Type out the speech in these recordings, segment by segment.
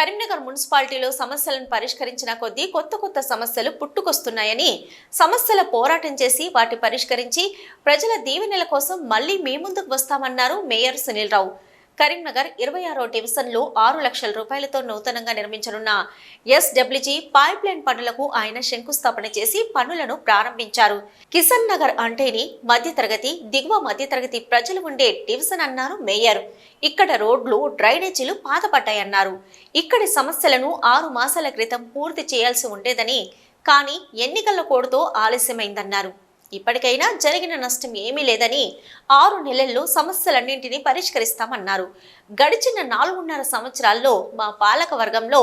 కరీంనగర్ మున్సిపాలిటీలో సమస్యలను పరిష్కరించిన కొద్దీ కొత్త కొత్త సమస్యలు పుట్టుకొస్తున్నాయని సమస్యల పోరాటం చేసి వాటి పరిష్కరించి ప్రజల దీవెనల కోసం మళ్ళీ మీ ముందుకు వస్తామన్నారు మేయర్ సునీల్ రావు. కరీంనగర్ ఇరవై ఆరో డివిజన్లో ఆరు లక్షల రూపాయలతో నూతనంగా నిర్మించనున్న ఎస్డబ్ల్యూజీ పైప్ లైన్ పనులకు ఆయన శంకుస్థాపన చేసి పనులను ప్రారంభించారు. కిషన్ నగర్ అంటేని మధ్యతరగతి దిగువ మధ్యతరగతి ప్రజలు ఉండే డివిజన్ అన్నారు మేయర్. ఇక్కడ రోడ్లు డ్రైనేజీలు పాతపడ్డాయన్నారు. ఇక్కడి సమస్యలను ఆరు మాసాల క్రితం పూర్తి చేయాల్సి ఉండేదని కానీ ఎన్నికల కోడ్తో ఆలస్యమైందన్నారు. ఇప్పటికైనా జరిగిన నష్టం ఏమీ లేదని ఆరు నెలల్లో సమస్యలన్నింటినీ పరిష్కరిస్తామన్నారు. గడిచిన నాలుగున్నర సంవత్సరాల్లో మా పాలక వర్గంలో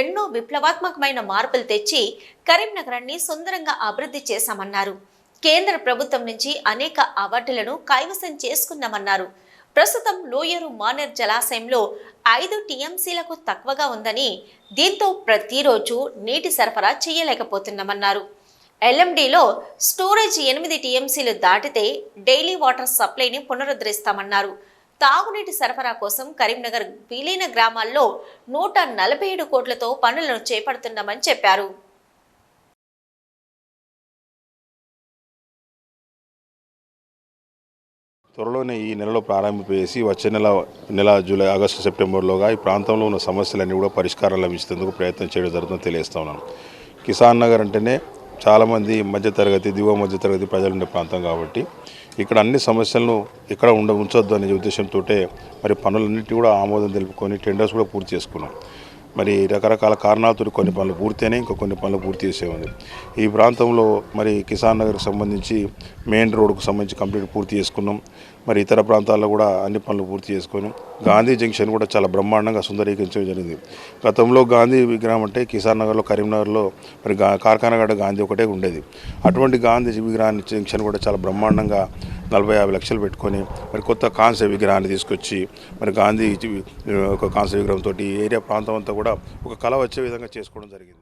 ఎన్నో విప్లవాత్మకమైన మార్పులు తెచ్చి కరీంనగరాన్ని సుందరంగా అభివృద్ధి చేశామన్నారు. కేంద్ర ప్రభుత్వం నుంచి అనేక అవార్డులను కైవసం చేసుకుందామన్నారు ప్రస్తుతం లోయరు మానేర్ జలాశయంలో ఐదు టీఎంసీలకు తక్కువగా ఉందని దీంతో ప్రతిరోజు నీటి సరఫరా చేయలేకపోతున్నామన్నారు. ఎల్ఎండిలో స్టోరేజ్ ఎనిమిది టీఎంసీలు దాటితే డైలీ వాటర్ సప్లైని పునరుద్ధరిస్తామన్నారు. తాగునీటి సరఫరా కోసం కరీంనగర్ విలీన గ్రామాల్లో నూట నలభై ఏడు కోట్లతో పనులను చేపడుతున్నామని చెప్పారు. త్వరలోనే ఈ నెలలో ప్రారంభింపేసి వచ్చే నెల నెల జూలై ఆగస్టు సెప్టెంబర్లోగా ఈ ప్రాంతంలో ఉన్న సమస్యలన్నీ కూడా పరిష్కారం లభించేందుకు ప్రయత్నం చేయడం జరుగుతుందని తెలియజేస్తా ఉన్నాను. కిసాన్ నగర్ అంటేనే చాలామంది మధ్యతరగతి దిగువ మధ్యతరగతి ప్రజలు ఉండే ప్రాంతం కాబట్టి ఇక్కడ అన్ని సమస్యలను ఇక్కడ ఉండ ఉంచొద్దు అనే ఉద్దేశంతో మరి పనులన్నిటి కూడా ఆమోదం తెలుపుకొని టెండర్స్ కూడా పూర్తి చేసుకున్నాం. మరి రకరకాల కారణాలతో కొన్ని పనులు పూర్తయినా ఇంకా కొన్ని పనులు పూర్తి చేసే ఉంది ఈ ప్రాంతంలో మరి కిసాన్ నగర్కి సంబంధించి మెయిన్ రోడ్కు సంబంధించి కంప్లీట్ పూర్తి చేసుకున్నాం. మరి ఇతర ప్రాంతాల్లో కూడా అన్ని పనులు పూర్తి చేసుకొని గాంధీ జంక్షన్ కూడా చాలా బ్రహ్మాండంగా సుందరీకరించడం జరిగింది. గతంలో గాంధీ విగ్రహం అంటే కిసాన్ నగర్లో కరీంనగర్లో మరి గా కార్ఖానగడ గాంధీ ఒకటే ఉండేది. అటువంటి గాంధీ విగ్రహాన్ని జంక్షన్ కూడా చాలా బ్రహ్మాండంగా నలభై యాభై లక్షలు పెట్టుకొని మరి కొత్త కాంస్య విగ్రహాన్ని తీసుకొచ్చి మరి గాంధీ ఒక కాంస్య విగ్రహంతో ఈ ఏరియా ప్రాంతం అంతా కూడా ఒక కళ వచ్చే విధంగా చేసుకోవడం జరిగింది.